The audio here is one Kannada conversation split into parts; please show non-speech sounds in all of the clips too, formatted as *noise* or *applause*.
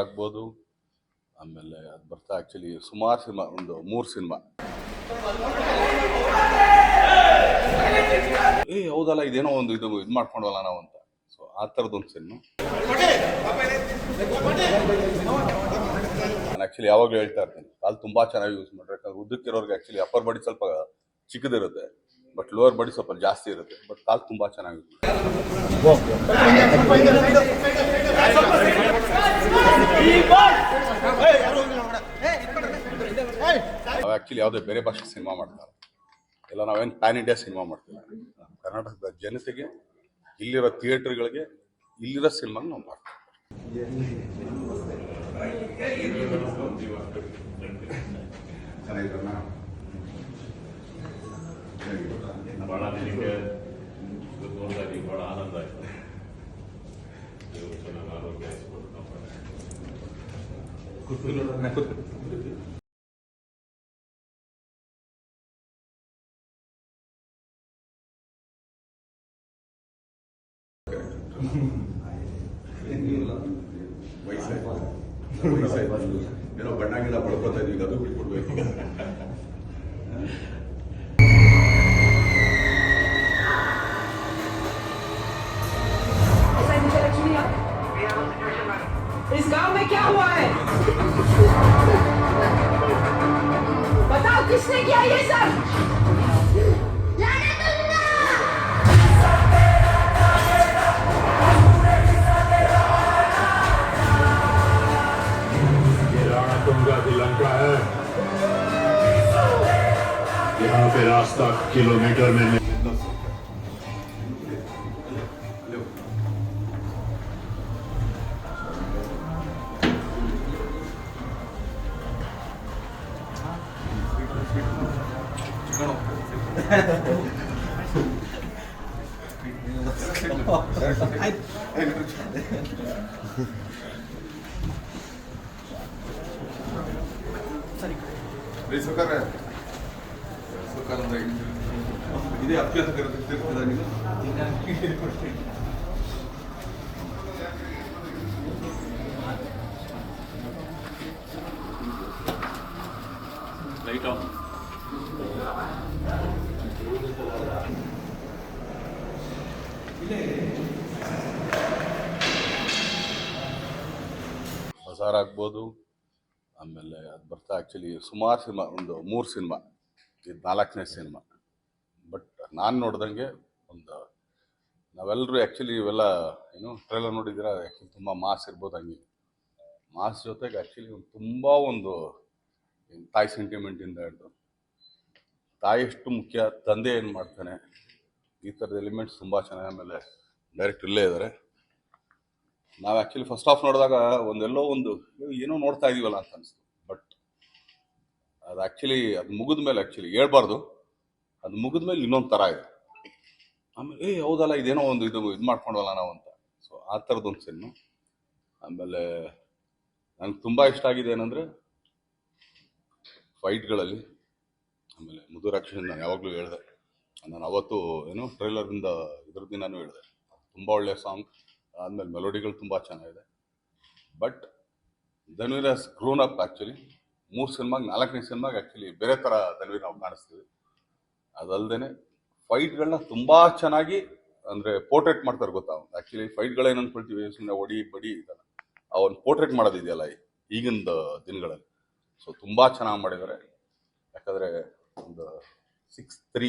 ಆಗ್ಬೋದು ಆಮೇಲೆ ಅದು ಬರ್ತಾ ಆ್ಯಕ್ಚುಲಿ ಸುಮಾರು ಸಿನಿಮಾ, ಒಂದು ಮೂರು ಸಿನಿಮಾ. ಏ, ಹೌದಲ್ಲ, ಇದೇನೋ ಒಂದು ಇದು ಇದು ಮಾಡ್ಕೊಂಡಲ್ಲ ನಾವು ಅಂತ. ಸೊ ಆ ಥರದ್ದೊಂದು ಸಿನಿಮಾ. ನಾನು ಆ್ಯಕ್ಚುಲಿ ಯಾವಾಗಲೂ ಹೇಳ್ತಾ ಇರ್ತೇನೆ, ಕಾಲು ತುಂಬ ಚೆನ್ನಾಗಿ ಯೂಸ್ ಮಾಡ್ರಿ, ಯಾಕಂದ್ರೆ ಉದ್ದಕ್ಕಿರೋರ್ಗೆ ಆ್ಯಕ್ಚುಲಿ ಅಪ್ಪರ್ ಬಾಡಿ ಸ್ವಲ್ಪ ಚಿಕ್ಕದಿರುತ್ತೆ. ಬಟ್ ಲೋವರ್ ಬಾಡಿ ಸ್ವಲ್ಪ ಜಾಸ್ತಿ ಇರುತ್ತೆ. ಬಟ್ ಕಾಲು ತುಂಬ ಚೆನ್ನಾಗಿರುತ್ತೆ. ಆ್ಯಕ್ಚುಲಿ ಯಾವುದೇ ಬೇರೆ ಭಾಷೆ ಸಿನಿಮಾ ಮಾಡ್ತಾರೆ. ಇಲ್ಲ ನಾವೇನು ಪ್ಯಾನ್ ಇಂಡಿಯಾ ಸಿನಿಮಾ ಮಾಡ್ತೀವಿ. ಕರ್ನಾಟಕದ ಜನತೆಗೆ, ಇಲ್ಲಿರೋ ಥಿಯೇಟರ್ಗಳಿಗೆ ಇಲ್ಲಿರೋ ಸಿನಿಮಾ ನಾವು ಮಾಡ್ತೀವಿ. ಭಾಳ ಏನೋ ಬಣ್ಣ ಗಿಡ ಬಳ್ಕೊತಾ ಇದೀವಿ ಅದು ಬಿಟ್ಕೊಡ್ಬೇಕು किसने किया ये सब? यहाँ पे रास्ता किलोमीटर में はい。ಬೇಸು ಕರೆ ಬೇಸು ಕರೆ ಇದೆ ಅಭ್ಯಾಸ ಕರೆದಿರ್ತಿರ್ತದ ನೀವು ಲೈಟ್ ಆಫ್ ಆಗ್ಬೋದು ಆಮೇಲೆ ಅದು ಬರ್ತಾ ಆ್ಯಕ್ಚುಲಿ ಸುಮಾರು ಸಿನಿಮಾ, ಒಂದು ಮೂರು ಸಿನಿಮಾ ಇದು ನಾಲ್ಕನೇ ಸಿನಿಮಾ. ಬಟ್ ನಾನು ನೋಡ್ದಂಗೆ ಒಂದು ನಾವೆಲ್ಲರೂ ಆ್ಯಕ್ಚುಲಿ ಇವೆಲ್ಲ, ಏನು ಟ್ರೈಲರ್ ನೋಡಿದ್ದೀರಾ? ಆ್ಯಕ್ಚುಲಿ ತುಂಬ ಮಾಸ್ ಇರ್ಬೋದು ಹಂಗೆ. ಮಾಸ್ ಜೊತೆಗೆ ಆ್ಯಕ್ಚುಲಿ ಒಂದು ತುಂಬ ಒಂದು ತಾಯಿ ಸೆಂಟಿಮೆಂಟಿಂದ ಹಿಡಿದು. ತಾಯಿ ಎಷ್ಟು ಮುಖ್ಯ, ತಂದೆ ಏನು ಮಾಡ್ತಾನೆ? ಈ ಥರದ ಎಲಿಮೆಂಟ್ಸ್ ತುಂಬ ಚೆನ್ನಾಗಿ ಆಮೇಲೆ ಡೈರೆಕ್ಟ್ ಇಲ್ಲೇ ಇದ್ದಾರೆ ನಾವು ಆ್ಯಕ್ಚುಲಿ ಫಸ್ಟ್ ಆಫ್ ನೋಡಿದಾಗ ಒಂದೆಲ್ಲೋ ಒಂದು ಏನೋ ನೋಡ್ತಾ ಇದೀವಲ್ಲ ಅಂತ ಅನಿಸ್ತು. ಬಟ್ ಅದು ಆ್ಯಕ್ಚುಲಿ ಅದು ಮುಗಿದ ಮೇಲೆ ಆ್ಯಕ್ಚುಲಿ ಹೇಳ್ಬಾರ್ದು. ಅದು ಮುಗಿದ ಮೇಲೆ ಇನ್ನೊಂದು ಥರ ಇದೆ. ಆಮೇಲೆ, ಏ, ಹೌದಲ್ಲ, ಇದೇನೋ ಒಂದು ಇದು ಇದು ಮಾಡ್ಕೊಂಡಲ್ಲ ನಾವು ಅಂತ. ಸೊ ಆ ಥರದೊಂದು ಸಿನಿಮಾ ಆಮೇಲೆ ನನಗೆ ತುಂಬ ಇಷ್ಟ ಆಗಿದೆ ಏನಂದರೆ ಫೈಟ್ಗಳಲ್ಲಿ ಆಮೇಲೆ ಮುದುರಾಕ್ಷಿ ನಾನು ಯಾವಾಗಲೂ ಹೇಳಿದೆ. ನಾನು ಅವತ್ತು ಏನು ಟ್ರೈಲರಿಂದ ಇದ್ರ ನಾನು ಹೇಳಿದೆ. ತುಂಬ ಒಳ್ಳೆಯ ಸಾಂಗ್, ಆದಮೇಲೆ ಮೆಲೋಡಿಗಳು ತುಂಬ ಚೆನ್ನಾಗಿದೆ. But Dhanveer has grown up actually ಮೂರು ಸಿನಿಮಾಗೆ, ನಾಲ್ಕನೇ ಸಿನಿಮಾಗೆ ಆ್ಯಕ್ಚುಲಿ ಬೇರೆ ಥರ ಧನ್ವೀರ್ ನಾವು ಕಾಣಿಸ್ತೀವಿ. ಅದಲ್ಲದೆ ಫೈಟ್ಗಳನ್ನ ತುಂಬ ಚೆನ್ನಾಗಿ ಅಂದರೆ ಪೋರ್ಟ್ರೇಟ್ ಮಾಡ್ತಾರೆ ಗೊತ್ತಾ? ಆ್ಯಕ್ಚುಲಿ ಫೈಟ್ಗಳೇನು ಅಂದ್ಕೊಳ್ತೀವಿ ಸುಮ್ಮನೆ ಒಡಿ, ಬಡಿ ಇದಲ್ಲ ಅವನ್ ಪೋರ್ಟ್ರೇಟ್ ಮಾಡೋದಿದೆಯಲ್ಲ ಈಗಿನ ದಿನಗಳಲ್ಲಿ. ಸೊ ತುಂಬ ಚೆನ್ನಾಗಿ ಮಾಡಿದ್ದಾರೆ. ಯಾಕಂದರೆ ಒಂದು ಸಿಕ್ಸ್ ತ್ರೀ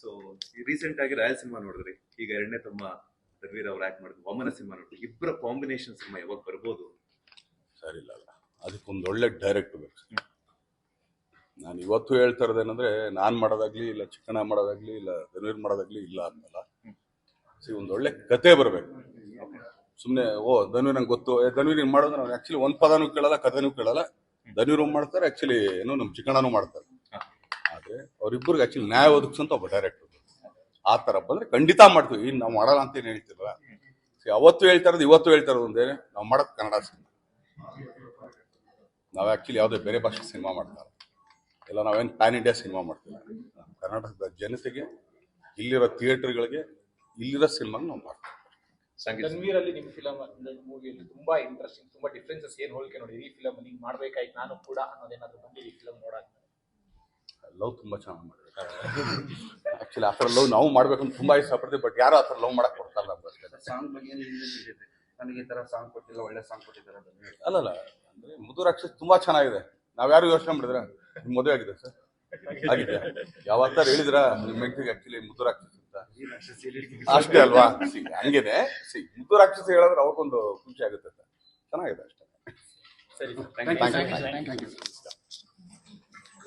ಸೊ ರೀಸೆಂಟ್ ಆಗಿ ರಾಯಲ್ ಸಿನಿಮಾ ನೋಡಿದ್ರಿ. ಈಗ ಎರಡನೇ ತಮ್ಮ ರಣವೀರ್ ಅವ್ರು ಆಕ್ಟ್ ಮಾಡಿದ್ರು ವಾಮನ ಸಿನಿಮಾ ನೋಡಿದ್ರಿ. ಇಬ್ಬರ ಕಾಂಬಿನೇಷನ್ ಸಿನಿಮಾ ಯಾವಾಗ ಬರ್ಬೋದು? ಸರಿ ಇಲ್ಲ ಅದಕ್ಕೆ ಅದಕ್ಕೊಂದು ಒಳ್ಳೆ ಡೈರೆಕ್ಟ್ ಬೇಕು. ನಾನು ಇವತ್ತು ಹೇಳ್ತಾ ಇರೋದೇನಂದ್ರೆ ನಾನು ಮಾಡೋದಾಗ್ಲಿ ಇಲ್ಲ ಚಿಕ್ಕಣ್ಣ ಮಾಡೋದಾಗ್ಲಿ ಇಲ್ಲ ರವೀರ್ ಮಾಡೋದಾಗ್ಲಿ ಇಲ್ಲ ಅಂತಲ್ಲ ಸಿ ಒಂದು ಒಳ್ಳೆ ಕತೆ ಬರಬೇಕು. ಸುಮ್ಮನೆ ಓ ಧನ್ವೀರ್ ನಂಗೆ ಗೊತ್ತು. ಧನ್ವೀರ್ ಮಾಡಿದ್ರೆ ಆಕ್ಚುಲಿ ಆ್ಯಕ್ಚುಲಿ ಒಂದು ಪದನೂ ಕೇಳಲ್ಲ, ಕಥೆನೂ ಕೇಳಲ್ಲ. ಧನ್ವೀರ್ ಮಾಡ್ತಾರೆ ಆ್ಯಕ್ಚುಲಿ ಏನು ನಮ್ಮ ಚಿಕ್ಕಣ್ಣನೂ ಮಾಡ್ತಾರೆ. ಆದರೆ ಅವರಿಬ್ಬರಿಗೆ ಆಕ್ಚುಲಿ ನ್ಯಾಯ ಒದಗಿಸಂತ ಒಬ್ಬ ಡೈರೆಕ್ಟರ್ ಆ ಥರ ಬಂದ್ರೆ ಖಂಡಿತ ಮಾಡ್ತೀವಿ. ಇನ್ನು ನಾವು ಮಾಡಲ್ಲ ಅಂತ ಏನು ಹೇಳ್ತಿರಲ್ಲ. ಅವತ್ತು ಹೇಳ್ತಾ ಇರೋದು ಇವತ್ತು ಹೇಳ್ತಾ ಇರೋದು ಒಂದೇ ನಾವು ಮಾಡೋದು ಕನ್ನಡ ಸಿನಿಮಾ. ನಾವು ಆ್ಯಕ್ಚುಲಿ ಯಾವುದೇ ಬೇರೆ ಭಾಷೆ ಸಿನಿಮಾ ಮಾಡ್ತಾರೆ ಇಲ್ಲ. ನಾವೇನು ಪ್ಯಾನ್ ಇಂಡಿಯಾ ಸಿನಿಮಾ ಮಾಡ್ತೀವಿ ನಾವು ಕರ್ನಾಟಕದ ಜನತೆಗೆ ಇಲ್ಲಿರೋ ಥಿಯೇಟರ್ಗಳಿಗೆ ಇಲ್ಲಿರೋ ಸಿನಿಮಾ ನಾವು ಮಾಡ್ತೀವಿ. ಸಂಗೀತ ನಿಮ್ಮ ಅಲ್ಲಿ ನಿಮ್ ಫಿಲಮ್ ಮೂವಿಯಲ್ಲಿ ತುಂಬಾ ಇಂಟ್ರೆಸ್ಟಿಂಗ್ ತುಂಬಾ ಡಿಫ್ರೆನ್ಸಸ್ ಏನು ಹೋಲಿಕೆ ನೋಡಿ? ಈ ಫಿಲಮ್ ಹಿಂಗ್ ಮಾಡ್ಬೇಕಾಯ್ತು ನಾನು ಕೂಡ ಅನ್ನೋದೇನಾದ್ರು ಬಂದಿದೆ ಈ ಫಿಲಮ್ ನೋಡಕ್. ಲವ್ ತುಂಬ ಚೆನ್ನಾಗಿ ಮಾಡಿದ್ರು ಆ್ಯಕ್ಚುಲಿ *laughs* ಆ ಥರ ಲವ್ ನಾವು ಅಂತ ತುಂಬ ಇಷ್ಟಪಡ್ತೀವಿ ಬಟ್ ಯಾರು ಆ ಥರ ಲವ್ ಮಾಡಕ್ಕೆ ಕೊಡ್ತಾರಲ್ಲ ಅಷ್ಟೇ. ಸಾಂಗ್ ಬಗ್ಗೆ ಏನ್ ಇದೆ ನನಗೆ ಈ ಥರ ಸಾಂಗ್ ಕೊಟ್ಟಿಲ್ಲ ಒಳ್ಳೆ ಸಾಂಗ್ ಕೊಟ್ಟಿದ್ದಾರೆ ಅಲ್ಲಲ್ಲ ಅಂದ್ರೆ ಮುದು ರಾಕ್ಷಸ್ ತುಂಬಾ ಚೆನ್ನಾಗಿದೆ. ನಾವ್ಯಾರು ಯೋಚನೆ ಮಾಡಿದ್ರ? ನಿಮ್ಮ ಮದುವೆ ಆಗಿದೆ ಸರ್. ಆಗಿದೆ. ಯಾವತ್ತಾರ ಹೇಳಿದ್ರ? ನಿಮ್ಮ ಹೆಂಡತಿಗೆ ಆ್ಯಕ್ಚುಲಿ ರಾಕ್ಷಸ್ ಅಂತ. ಅಷ್ಟೇ ಅಲ್ವಾ? ಸಿ ಹಂಗೇನೆ. ಸಿ ರಾಕ್ಷಸ ಹೇಳಿದ್ರೆ ಅವಕ್ಕೊಂದು ಖುಷಿ ಆಗುತ್ತೆ ಸರ್ ಚೆನ್ನಾಗಿದೆ ಅಷ್ಟೇ. ಸರಿ ಥ್ಯಾಂಕ್ ಯು